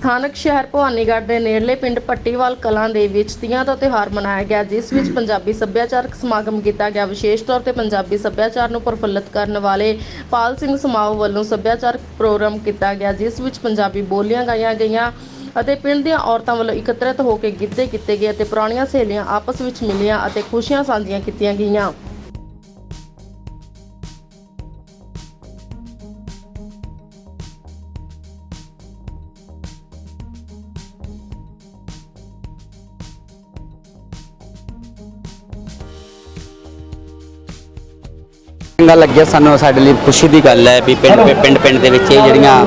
ਸਥਾਨਕ ਸ਼ਹਿਰ ਭਵਾਨੀਗੜ੍ਹ ਦੇ ਨੇੜਲੇ ਪਿੰਡ ਪੱਟੀਵਾਲ ਕਲਾਂ ਦੇ ਵਿੱਚ ਤੀਆਂ ਦਾ ਤਿਉਹਾਰ ਮਨਾਇਆ ਗਿਆ, ਜਿਸ ਵਿੱਚ ਪੰਜਾਬੀ ਸੱਭਿਆਚਾਰਕ ਸਮਾਗਮ ਕੀਤਾ ਗਿਆ। ਵਿਸ਼ੇਸ਼ ਤੌਰ ਤੇ ਪੰਜਾਬੀ ਸੱਭਿਆਚਾਰ ਨੂੰ ਪ੍ਰਫੁੱਲਤ ਕਰਨ ਵਾਲੇ ਪਾਲ ਸਿੰਘ ਸਮਾਓ ਵੱਲੋਂ ਸੱਭਿਆਚਾਰਕ ਪ੍ਰੋਗਰਾਮ ਕੀਤਾ ਗਿਆ, ਜਿਸ ਵਿੱਚ ਪੰਜਾਬੀ ਬੋਲੀਆਂ ਗਾਈਆਂ ਗਈਆਂ ਅਤੇ ਪਿੰਡ ਦੀਆਂ ਔਰਤਾਂ ਵੱਲੋਂ ਇਕੱਤਰਿਤ ਹੋ ਕੇ ਗਿੱਧੇ ਕੀਤੇ ਗਏ ਅਤੇ ਪੁਰਾਣੀਆਂ ਸਹੇਲੀਆਂ ਆਪਸ ਵਿੱਚ ਮਿਲੀਆਂ ਅਤੇ ਖੁਸ਼ੀਆਂ ਸਾਂਝੀਆਂ ਕੀਤੀਆਂ ਗਈਆਂ। ਚੰਗਾ ਲੱਗਿਆ ਸਾਨੂੰ ਸਾਡੇ ਲਈ ਖੁਸ਼ੀ ਦੀ ਗੱਲ ਹੈ ਵੀ ਪਿੰਡ ਪਿੰਡ ਪਿੰਡ ਦੇ ਵਿੱਚ ਇਹ ਜਿਹੜੀਆਂ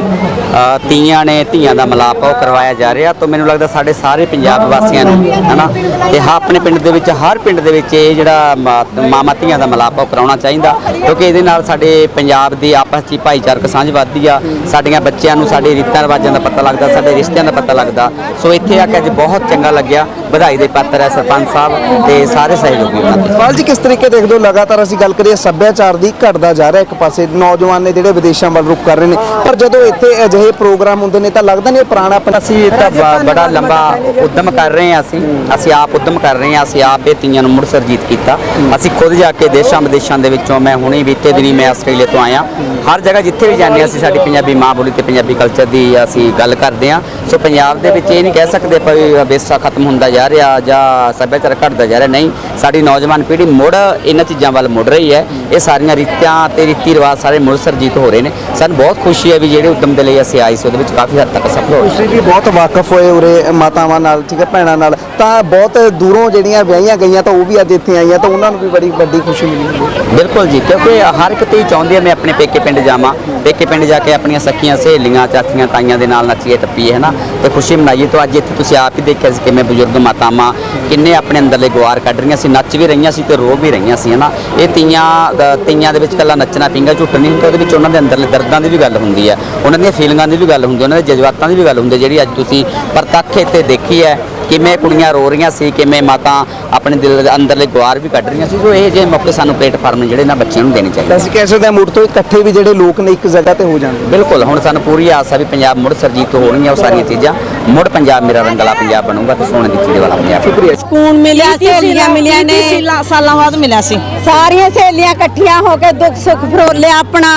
ਤੀਆਂ ਨੇ, ਧੀਆਂ ਦਾ ਮਲਾਪ ਉਹ ਕਰਵਾਇਆ ਜਾ ਰਿਹਾ। ਤਾਂ ਮੈਨੂੰ ਲੱਗਦਾ ਸਾਡੇ ਸਾਰੇ ਪੰਜਾਬ ਵਾਸੀਆਂ ਨੂੰ, ਹਨਾ? ਤੇ ਹਾਂ, ਆਪਣੇ ਪਿੰਡ ਦੇ ਵਿੱਚ, ਹਰ ਪਿੰਡ ਦੇ ਵਿੱਚ ਇਹ ਜਿਹੜਾ ਮਾ- ਮਾਮਾ ਧੀਆਂ ਦਾ ਮਲਾਪ ਉਹ ਕਰਾਉਣਾ ਚਾਹੀਦਾ। ਕਿਉਂਕਿ ਇਹਦੇ ਨਾਲ ਸਾਡੇ ਪੰਜਾਬ ਦੀ ਆਪਸ 'ਚ ਹੀ ਭਾਈਚਾਰਕ ਸਾਂਝ ਵੱਧਦੀ ਆ। ਸਾਡੀਆਂ ਬੱਚਿਆਂ ਨੂੰ ਸਾਡੇ ਰੀਤਾਂ ਰਿਵਾਜਾਂ ਦਾ ਪਤਾ ਲੱਗਦਾ, ਸਾਡੇ ਰਿਸ਼ਤਿਆਂ ਦਾ ਪਤਾ ਲੱਗਦਾ। ਸੋ ਇੱਥੇ ਆ ਕੇ ਅੱਜ ਬਹੁਤ ਚੰਗਾ ਲੱਗਿਆ। ਵਧਾਈ ਦੇ ਪਾਤਰ ਹੈ ਸਰਪੰਚ ਸਾਹਿਬ ਤੇ ਸਾਰੇ ਸਹਿਯੋਗੀ ਉਹਨਾਂ ਦੇ। ਪਾਲ ਜੀ ਕਿਸ ਤਰੀਕੇ ਦੇਖਦੇ ਹੋ? ਲਗਾਤਾਰ ਅਸੀਂ ਗੱਲ ਕਰੀਏ ਸੱਭਿਆਚਾਰ ਦੀ ਘਟਦਾ ਜਾ ਰਿਹਾ ਇੱਕ ਪਾਸੇ। ਨੌਜਵਾਨ ਨੇ ਜਿਹੜੇ ਵਿਦੇਸ਼ਾਂ ਵੱਲ ਰੁਖ ਕਰ ਰਹੇ ਨੇ। ਪਰ ਜਦੋਂ ਇੱਥੇ ਅਜਿਹੇ ਪ੍ਰੋਗਰਾਮ ਹੁੰਦੇ ਨੇ ਤਾਂ ਲੱਗਦਾ ਨਹੀਂ ਇਹ ਪੁਰਾਣਾ ਅਸੀਂ ਤਾਂ ਬ- ਬੜਾ ਲੰਬਾ ਉਦਮ ਕਰ ਰਹੇ ਹਾਂ ਅਸੀਂ। ਅਸੀਂ ਆਪ ਉਦਮ ਕਰ ਰਹੇ ਹਾਂ ਅਸੀਂ ਆਪ ਇਹ ਤੀਆਂ ਨੂੰ ਮੁੜ ਸਰਜੀਤ ਕੀਤਾ। ਅਸੀਂ ਖੁਦ ਜਾ ਕੇ ਦੇਸ਼ਾਂ ਵਿਦੇਸ਼ਾਂ ਦੇ ਵਿੱਚੋਂ ਮੈਂ ਹੁਣੇ ਬੀਤੇ ਦਿਨੀ ਮੈਂ ਆਸਟ੍ਰੇਲੀਆ ਤੋਂ ਆਇਆ। ਹਰ ਜਗ੍ਹਾ ਜਿੱਥੇ ਵੀ ਜਾਂਦੇ ਹਾਂ ਅਸੀਂ ਸਾਡੀ ਪੰਜਾਬੀ ਮਾਂ ਬੋਲੀ ਤੇ ਪੰਜਾਬੀ ਕਲਚਰ ਦੀ ਅਸੀਂ ਗੱਲ ਕਰਦੇ ਹਾਂ। ਸੋ ਪੰਜਾਬ ਦੇ ਵਿੱਚ ਇਹ ਨਹੀਂ ਕਹਿ ਸਕਦੇ ਵੀ ਵਿਰਸਾ ਖਤਮ ਹੁੰਦਾ ਜਾ ਰਿਹਾ ਜਾਂ ਸੱਭਿਆਚਾਰ ਘਟਦਾ ਜਾ ਰਿਹਾ ਨਹੀਂ ਸਾਡੀ ਨੌਜਵਾਨ ਪੀੜ੍ਹੀ ਮੁੜ ਇਹਨਾਂ ਚੀਜ਼ਾਂ ਵੱਲ ਮੁੜ ਰਹੀ ਹੈ। ਇਹ ਸਾਰੀਆਂ ਰੀਤਾਂ ਤੇ ਰੀਤੀ ਰਿਵਾਜ ਸਾਰੇ ਮੁੜ ਸਰਜੀਤ ਹੋ ਰਹੇ ਨੇ। ਸਾਨੂੰ ਬਹੁਤ ਖੁਸ਼ੀ ਹੈ ਵੀ ਜਿਹੜੇ ਉਦਮ ਦੇ ਲਈ ਅਸੀਂ ਆਏ ਸੀ ਉਹਦੇ ਵਿੱਚ ਕਾਫੀ ਹੱਦ ਤੱਕ ਸਫਲ ਹੋਏ ਤੁਸੀਂ ਵੀ ਬਹੁਤ ਵਾਕਿਫ ਹੋਏ ਉਰੇ ਮਾਤਾਵਾਂ ਨਾਲ ਠੀਕ ਹੈ ਭੈਣਾਂ ਨਾਲ। ਤਾਂ ਬਹੁਤ ਦੂਰੋਂ ਜਿਹੜੀਆਂ ਵਿਆਹੀਆਂ ਗਈਆਂ ਤਾਂ ਉਹ ਵੀ ਅੱਜ ਇੱਥੇ ਆਈਆਂ ਤਾਂ ਉਹਨਾਂ ਨੂੰ ਵੀ ਬੜੀ ਵੱਡੀ ਖੁਸ਼ੀ ਮਿਲੀ ਹੈ। ਬਿਲਕੁਲ ਜੀ ਕਿਉਂਕਿ ਹਰ ਇੱਕ ਧੀ ਚਾਹੁੰਦੀ ਹੈ ਮੈਂ ਆਪਣੇ ਪੇਕੇ ਪਿੰਡ ਜਾਵਾਂ। ਪੇਕੇ ਪਿੰਡ ਜਾ ਕੇ ਆਪਣੀਆਂ ਸਖੀਆਂ ਸਹੇਲੀਆਂ ਚਾਚੀਆਂ ਤਾਈਆਂ ਦੇ ਨਾਲ ਨੱਚੀਏ ਟੱਪੀਏ ਹਨਾ? ਤੇ ਖੁਸ਼ੀ ਮਨਾਈਏ। ਤਾਂ ਅੱਜ ਇੱਥੇ ਤੁਸੀਂ ਆਪ ਹੀ ਦੇਖਿਆ ਸੀ ਕਿਵੇਂ ਬਜ਼ੁਰਗ ਮਾਤਾਵਾਂ ਕਿੰਨੇ ਆਪਣੇ ਅੰਦਰਲੇ ਗੁਆਰ ਕੱਢ ਰਹੀਆਂ ਸੀ ਨੱਚ ਵੀ ਰਹੀਆਂ ਸੀ ਤੇ ਰੋ ਵੀ ਰਹੀਆਂ ਸੀ ਹਨਾ? ਇਹ ਤੀਆਂ ਤੀਆਂ ਦੇ ਵਿੱਚ ਕੱਲਾ ਨੱਚਣਾ ਪਿੰਗਾ ਝੁੱਟ ਨਹੀਂ ਹੁੰਦਾ ਉਹਦੇ ਵਿੱਚ ਉਹਨਾਂ ਦੇ ਅੰਦਰਲੇ ਦਰਦਾਂ ਦੀ ਵੀ ਗੱਲ ਹੁੰਦੀ ਹੈ ਉਹਨਾਂ ਦੀਆਂ ਫੀਲਿੰਗਾਂ ਦੀ ਵੀ ਗੱਲ ਹੁੰਦੀ ਉਹਨਾਂ ਦੇ ਜਜ਼ਬਾਤਾਂ ਦੀ ਵੀ ਗੱਲ ਹੁੰਦੀ ਹੈ ਜਿਹੜੀ ਅੱਜ ਤੁਸੀਂ ਪ੍ਰਤੱਖ ਇੱਥੇ ਦੇਖੀ ਹੈ ਕਿਵੇਂ ਕੁੜੀਆਂ ਰੋ ਰਹੀਆਂ ਸੀ ਕਿਵੇਂ ਮਾਤਾ ਆਪਣੇ ਦਿਲ ਦੇ ਅੰਦਰਲੇ ਗੁਆਰ ਵੀ ਕੱਢ ਰਹੀਆਂ ਸੀ ਸੋ ਇਹ ਜਿਹੇ ਮੌਕੇ ਸਾਨੂੰ ਪਲੇਟਫਾਰਮ ਜਿਹੜੇ ਨਾ ਬੱਚਿਆਂ ਨੂੰ ਦੇਣੇ ਚਾਹੀਦੇ ਅਸੀਂ ਕਹਿ ਸਕਦੇ ਹਾਂ ਮੁੜ ਤੋਂ ਇਕੱਠੇ ਵੀ ਜਿਹੜੇ ਲੋਕ ਨੇ ਇੱਕ ਜਗ੍ਹਾ ਤੇ ਹੋ ਜਾਂਦੇ ਬਿਲਕੁਲ ਹੁਣ ਸਾਨੂੰ ਪੂਰੀ ਆਸ ਆ ਵੀ ਪੰਜਾਬ ਮੁੜ ਸਰਜੀਤ ਹੋਣਗੀਆਂ ਉਹ ਸਾਰੀਆਂ ਚੀਜ਼ਾਂ ਮੁੜ ਪੰਜਾਬ ਮੇਰਾ ਰੰਗਲਾ ਪੰਜਾਬ ਬਣੂਗਾ ਤੇ ਸੋਨੇ ਦੀ ਚੀੜੇ ਵਾਲਾ ਪੰਜਾਬ ਸ਼ੁਕਰੀਆ। ਸਕੂਨ ਮਿਲਿਆ ਸਹੇਲੀਆਂ ਮਿਲੀਆਂ ਨੇ। ਸਾਲਾਂ ਬਾਅਦ ਮਿਲਿਆ ਸੀ। ਸਾਰੀਆਂ ਸਹੇਲੀਆਂ ਇਕੱਠੀਆਂ ਹੋ ਕੇ ਦੁੱਖ ਸੁੱਖ ਫਰੋਲਿਆ ਆਪਣਾ।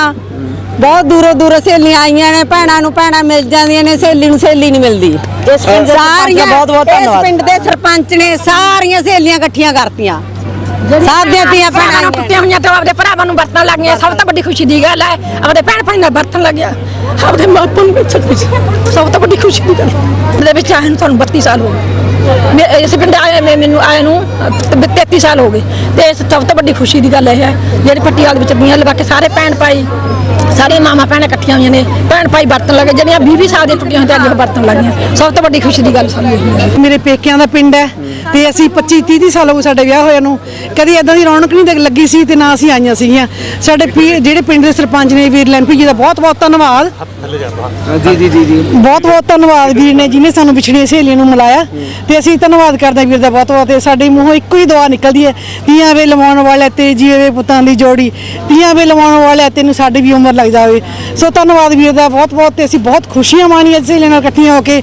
ਬਹੁਤ ਦੂਰੋਂ ਦੂਰੋਂ ਸਹੇਲੀਆਂ ਆਈਆਂ ਨੇ ਭੈਣਾਂ ਨੂੰ ਭੈਣਾਂ ਮਿਲ ਜਾਂਦੀਆਂ ਨੇ ਸਹੇਲੀ ਨੂੰ ਸਹੇਲੀ ਨਹੀਂ ਮਿਲਦੀ। ਇਸ ਪਿੰਡ ਸਾਰੀਆਂ ਬਹੁਤ ਬਹੁਤ ਧੰਨਵਾਦ। ਇਸ ਪਿੰਡ ਦੇ ਸਰਪੰਚ ਨੇ ਸਾਰੀਆਂ ਸਹੇਲੀਆਂ ਇਕੱਠੀਆਂ ਕਰਤੀਆਂ। ਸਭ ਦੀਆਂ ਧੀਆਂ ਭੈਣਾਂ ਆਈਆਂ। ਟੁੱਟੀਆਂ ਹੋਈਆਂ ਤੇ ਆਪਦੇ ਭਰਾਵਾਂ ਨੂੰ ਵਰਤਣ ਲੱਗ ਗਈਆਂ। ਸਭ ਤੋਂ ਵੱਡੀ ਖੁਸ਼ੀ ਦੀ ਗੱਲ ਹੈ ਆਪਦੇ ਭੈਣ ਭਾਈ ਨਾਲ ਵਰਤਣ ਲੱਗਿਆ ਆਪਦੇ ਮਾਪਿਆਂ ਨੂੰ ਵਿੱਚ ਸਭ ਤੋਂ ਵੱਡੀ ਖੁਸ਼ੀ ਦੀ ਗੱਲ। ਦੇ ਵਿੱਚ ਆਏ ਨੂੰ ਤੁਹਾਨੂੰ 32 ਸਾਲ ਹੋ ਗਏ। ਇਸ ਪਿੰਡ ਆਏ ਮੈਂ- ਮੈਨੂੰ ਆਏ ਨੂੰ ਅਹ, 33 ਸਾਲ ਹੋ ਗਏ। ਤੇ ਇਸ ਸਭ ਤੋਂ ਵੱਡੀ ਖੁਸ਼ੀ ਦੀ ਗੱਲ ਇਹ ਹੈ ਜਿਹੜੀ ਪੱਟੀਆਲ ਵਿੱਚ ਦੀਆਂ ਲਗਾ ਕੇ ਸਾਰੇ ਭੈਣ ਭਾਈ ਸਾਰੇ ਮਾਮਾ ਭੈਣਾਂ ਇਕੱਠੀਆਂ ਹੋਈਆਂ ਨੇ। ਭੈਣ ਭਾਈ ਵਰਤਣ ਲੱਗੇ ਜਿਹੜੀਆਂ 20 20 ਸਾਲ ਦੀਆਂ ਟੁੱਟੀਆਂ ਹੋਈਆਂ ਤੇ ਅੱਜ ਉਹ ਵਰਤਣ ਲੱਗੀਆਂ। ਸਭ ਤੋਂ ਵੱਡੀ ਖੁਸ਼ੀ ਦੀ ਗੱਲ ਸਾਨੂੰ ਇਹ ਹੈ। ਮੇਰੇ ਪੇਕਿਆਂ ਦਾ ਪਿੰਡ ਹੈ ਤੇ ਅਸੀਂ 25 30 ਸਾਲ ਹੋ ਗਏ ਸਾਡੇ ਵਿਆਹ ਹੋਇਆ ਨੂੰ। ਕਦੀ ਇਦਾਂ ਦੀ ਰੌਣਕ ਨਹੀਂ ਦੇਖ- ਲੱਗੀ ਸੀ ਤੇ ਨਾ ਅਸੀਂ ਆਈਆਂ ਸੀਗੀਆਂ। ਸਾਡੇ ਜਿਹੜੇ ਪਿੰਡ ਦੇ ਸਰਪੰਚ ਨੇ ਵੀਰ ਲੈਂਪੀ ਜੀ ਦਾ ਬਹੁਤ ਬਹੁਤ ਧੰਨਵਾਦ। ਜੀ ਜੀ ਜੀ ਜੀ ਬਹੁਤ ਬਹੁਤ ਧੰਨਵਾਦ ਵੀਰ ਨੇ ਜਿਨੇ ਸਾਨੂੰ ਵਿਛੜੀਆਂ ਸਹੇਲੀਆਂ ਨੂੰ ਮਿਲਾਇਆ। ਤੇ ਅਸੀਂ ਧੰਨਵਾਦ ਕਰਦੇ ਹਾਂ ਵੀਰ ਦਾ ਬਹੁਤ ਬਹੁਤ ਤੇ ਸਾਡੇ ਮੂੰਹੋਂ ਇੱਕੋ ਹੀ ਦੁਆ ਨਿਕਲਦੀ ਹੈ ਤੀਆਂ ਵੇ ਲਵਾਉਣ ਵਾਲੇ ਤੇ ਜੀਵੇ ਪੁੱਤਾਂ ਦੀ ਜੋੜੀ ਤੀਆਂ ਵੇ ਲਵਾਉਣ ਵਾਲੇ ਤੈਨੂੰ ਸਾਡੀ ਵੀ ਉਮਰ ਲੱਗ ਜਾਵੇ। ਸੋ ਧੰਨਵਾਦ ਵੀਰ ਦਾ ਬਹੁਤ ਬਹੁਤ ਤੇ ਅਸੀਂ ਬਹੁਤ ਖੁਸ਼ੀਆਂ ਮਾਣੀਆਂ ਸਹੇਲੀਆਂ ਨਾਲ ਇਕੱਠੀਆਂ ਹੋ ਕੇ।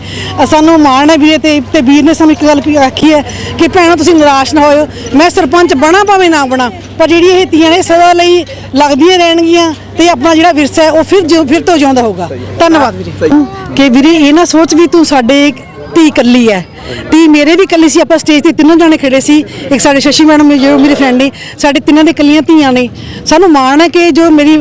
ਸਾਨੂੰ ਮਾਣ ਹੈ ਵੀਰੇ ਤੇ ਤੇ ਵੀਰ ਨੇ ਸਾਨੂੰ ਇੱਕ ਗੱਲ ਆਖੀ ਹੈ ਕਿ ਭੈਣੋ ਤੁਸੀਂ ਨਿਰਾਸ਼ ਨਾ ਹੋਇਓ ਮੈਂ ਸਰਪੰਚ ਬਣਾ ਭਾਵੇਂ ਨਾ ਬਣਾ ਪਰ ਜਿਹੜੀ ਇਹ ਤੀਆਂ ਨੇ ਸਦਾ ਲਈ ਲੱਗਦੀਆਂ ਰਹਿਣਗੀਆਂ ਤੇ ਆਪਣਾ ਜਿਹੜਾ ਵਿਰਸਾ ਹੈ ਉਹ ਫਿਰ ਫਿਰ ਤੋਂ ਜਿਉਂਦਾ ਹੋਊਗਾ। ਧੰਨਵਾਦ ਵੀਰੇ। ਕਿ ਵੀਰੇ ਇਹ ਨਾ ਸੋਚ ਵੀ ਤੂੰ ਸਾਡੇ ਧੀ ਇਕੱਲੀ ਹੈ। ਧੀ ਮੇਰੇ ਵੀ ਇਕੱਲੀ ਸੀ, ਆਪਾਂ ਸਟੇਜ ਤੇ ਤਿੰਨੋਂ ਜਾਣੇ ਖੜੇ ਸੀ। ਇੱਕ ਸਾਡੇ ਸ਼ਸ਼ੀ ਮੈਡਮ ਜੋ ਮੇਰੇ ਫਰੈਂਡ ਨੇ ਸਾਡੇ ਤਿੰਨਾਂ ਦੇ ਇਕੱਲੀਆਂ ਧੀਆਂ ਨੇ। ਸਾਨੂੰ ਮਾਣ ਹੈ ਕਿ ਜੋ ਮੇਰੀ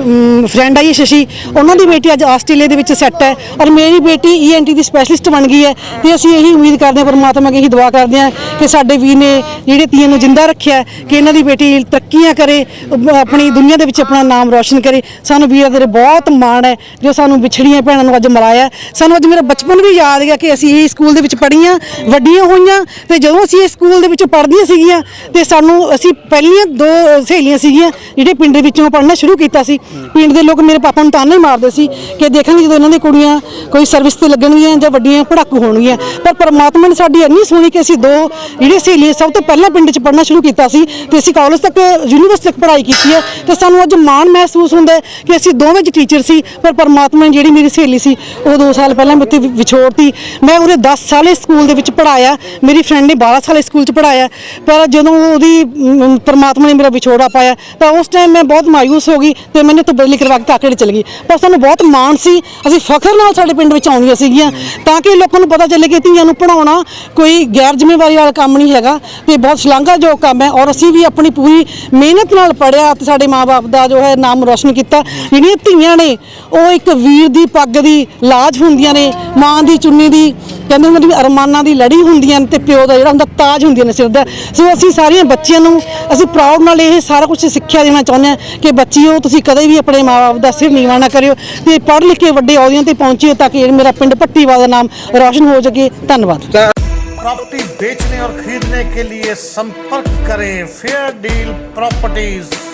ਫਰੈਂਡ ਆਈ ਹੈ ਸ਼ਸ਼ੀ, ਉਹਨਾਂ ਦੀ ਬੇਟੀ ਅੱਜ ਆਸਟ੍ਰੇਲੀਆ ਦੇ ਵਿੱਚ ਸੈੱਟ ਹੈ ਔਰ ਮੇਰੀ ਬੇਟੀ ਈਐਨਟੀ ਦੀ ਸਪੈਸ਼ਲਿਸਟ ਬਣ ਗਈ ਹੈ। ਤੇ ਅਸੀਂ ਇਹੀ ਉਮੀਦ ਕਰਦੇ ਹਾਂ, ਪਰਮਾਤਮਾ ਅੱਗੇ ਇਹੀ ਦੁਆ ਕਰਦੇ ਹਾਂ ਕਿ ਸਾਡੇ ਵੀਰ ਨੇ ਜਿਹੜੇ ਧੀਆਂ ਨੂੰ ਜਿੰਦਾ ਰੱਖਿਆ ਕਿ ਇਹਨਾਂ ਦੀ ਬੇਟੀ ਤਰੱਕੀਆਂ ਕਰੇ ਆਪਣੀ ਦੁਨੀਆ ਦੇ ਵਿੱਚ ਆਪਣਾ ਨਾਮ ਰੌਸ਼ਨ ਕਰੇ। ਸਾਨੂੰ ਵੀਰਾਂ ਦੇ ਬਹੁਤ ਮਾਣ ਹੈ, ਜੋ ਸਾਨੂੰ ਵਿਛੜੀਆਂ ਭੈਣਾਂ ਨੂੰ ਅੱਜ ਮਿਲਾਇਆ ਸਾਨੂੰ ਅੱਜ ਮੇਰਾ ਬਚਪਨ ਵੀ ਯਾਦ ਹੈ ਕਿ ਅਸੀਂ ਇਹ ਸਕੂਲ ਦੇ ਵਿੱਚ ਪੜ੍ਹੀਆਂ, ਵੱਡੀਆਂ ਹੋਈਆਂ ਤੇ ਜਦੋਂ ਅਸੀਂ ਇਸ ਸਕੂਲ ਦੇ ਵਿੱਚ ਪੜ੍ਹਦੀਆਂ ਸੀਗੀਆਂ ਤੇ ਸਾਨੂੰ ਅਸੀਂ ਪਹਿਲੀਆਂ ਦੋ ਸਹੇਲੀਆਂ ਸੀਗੀਆਂ ਜਿਹੜੇ ਪਿੰਡ ਦੇ ਵਿੱਚੋਂ ਪੜ੍ਹਨਾ ਸ਼ੁਰੂ ਕੀਤਾ ਸੀ। ਪਿੰਡ ਦੇ ਲੋਕ ਮੇਰੇ ਪਾਪਾ ਨੂੰ ਤਾਨੇ ਮਾਰਦੇ ਸੀ ਕਿ ਦੇਖਾਂਗੇ ਜਦੋਂ ਇਹਨਾਂ ਦੀ ਕੁੜੀਆਂ ਕੋਈ ਸਰਵਿਸ ਤੇ ਲੱਗਣਗੀਆਂ ਜਾਂ ਵੱਡੀਆਂ ਪੜ੍ਹਾਕੂ ਹੋਣਗੀਆਂ। ਪਰ ਪਰਮਾਤਮਾ ਨੇ ਸਾਡੀ ਇੰਨੀ ਸੁਣੀ ਕਿ ਅਸੀਂ ਦੋ ਜਿਹੜੇ ਸਹੇਲੀਆਂ ਸਭ ਤੋਂ ਪਹਿਲਾਂ ਪਿੰਡ 'ਚ ਪੜ੍ਹਨਾ ਸ਼ੁਰੂ ਕੀਤਾ ਸੀ ਤੇ ਅਸੀਂ ਕਾਲਜ ਤੱਕ ਯੂਨੀਵਰਸਿਟੀ ਤੱਕ ਪੜ੍ਹਾਈ ਕੀਤੀ ਹੈ ਤੇ ਸਾਨੂੰ ਅੱਜ ਮਾਣ ਮਹਿਸੂਸ ਹੁੰਦਾ ਕਿ ਅਸੀਂ ਦੋਵੇਂ 'ਚ ਟੀਚਰ ਸੀ, ਪਰ ਪਰਮਾਤਮਾ ਨੇ ਜਿਹੜੀ ਮੇਰੀ ਸਹੇਲੀ ਸੀ, ਉਹ 2 ਸਾਲ ਪਹਿਲਾਂ ਮੇਰੇ ਤੇ ਵਿਛੋੜਤੀ। ਮੈਂ ਉਹਦੇ 10 ਸਾਲੇ ਸਕੂਲ ਦੇ ਵਿੱਚ ਪੜ੍ਹਾਇਆ ਮੇਰੀ ਫਰੈਂਡ ਨੇ 12 ਸਾਲ ਸਕੂਲ 'ਚ ਪੜ੍ਹਾਇਆ ਪਰ ਜਦੋਂ ਉਹਦੀ ਮ, ਪਰਮਾਤਮਾ ਨੇ ਮੇਰਾ ਵਿਛੋੜਾ ਪਾਇਆ ਤਾਂ ਉਸ ਟਾਈਮ ਮੈਂ ਬਹੁਤ ਮਾਯੂਸ ਹੋ ਗਈ ਤੇ ਮੈंने ਤਬਦੀਲੀ ਕਰਵਾ ਕੇ ਕਾਕੜੇ ਚਲ ਗਈ। ਪਰ ਸਾਨੂੰ ਬਹੁਤ ਮਾਣ ਸੀ ਅਸੀਂ ਫਖਰ ਨਾਲ ਸਾਡੇ ਪਿੰਡ ਵਿੱਚ ਆਉਂਦੀਆਂ ਸੀਗੀਆਂ ਤਾਂ ਕਿ ਲੋਕਾਂ ਨੂੰ ਪਤਾ ਚੱਲੇ ਕਿ ਧੀਆਂ ਨੂੰ ਪੜਾਉਣਾ ਕੋਈ ਗੈਰ ਜ਼ਿੰਮੇਵਾਰੀ ਵਾਲਾ ਕੰਮ ਨਹੀਂ ਹੈਗਾ ਤੇ ਬਹੁਤ ਸ਼ਲਾਘਾਯੋਗ ਕੰਮ ਹੈ ਔਰ ਅਸੀਂ ਵੀ ਆਪਣੀ ਪੂਰੀ ਮਿਹਨਤ ਨਾਲ ਪੜਿਆ ਤੇ ਸਾਡੇ ਮਾਪੇ ਦਾ ਜੋ ਹੈ ਨਾਮ ਰੋਸ਼ਨ ਕੀਤਾ। ਜਿਹੜੀਆਂ ਧੀਆਂ ਨੇ ਉਹ ਇੱਕ ਵੀਰ ਦੀ ਪੱਗ ਦੀ ਲਾਜ ਹੁੰਦੀਆਂ ਨੇ ਮਾਂ ਦੀ ਚੁੰਨੀ ਦੀ ਕਹਿੰਦੇ ਹੁੰਦੇ ਨੇ ਵੀ ਅਰਮਾਨਾਂ ਦੀ ਲੜੀ ਹੁੰਦੀਆਂ ਨੇ ਤੇ ਪਿਓ ਦਾ ਜਿਹੜਾ ਹੁੰਦਾ ਤਾਜ ਹੁੰਦੀਆਂ ਨੇ ਸਿਰ ਦਾ ਸੋ ਅਸੀਂ ਸਾਰੀਆਂ ਬੱਚੀਆਂ ਨੂੰ ਅਸੀਂ ਪ੍ਰਾਊਡ ਨਾਲ ਇਹ ਸਾਰਾ ਕੁਝ ਸਿੱਖਿਆ ਦੇਣਾ ਚਾਹੁੰਦੇ ਹਾਂ ਕਿ ਬੱਚਿਓ ਤੁਸੀਂ ਕਦੇ ਵੀ ਆਪਣੇ ਮਾਪੇ ਦਾ ਸਿਰ ਨੀਵਾਂ ਨਾ ਕਰਿਓ ਤੇ ਪੜ੍ਹ ਲਿਖ ਕੇ ਵੱਡੇ ਅਹੁਦਿਆਂ ਤੇ ਪਹੁੰਚਿਓ ਤਾਂ ਕਿ ਮੇਰਾ ਪਿੰਡ ਪੱਟੀਵਾਲ ਦਾ ਨਾਮ ਰੌਸ਼ਨ ਹੋ ਸਕੇ ਧੰਨਵਾਦ प्रॉपर्टी बेचने और खरीदने के लिए संपर्क करें फेयर डील प्रॉपर्टीज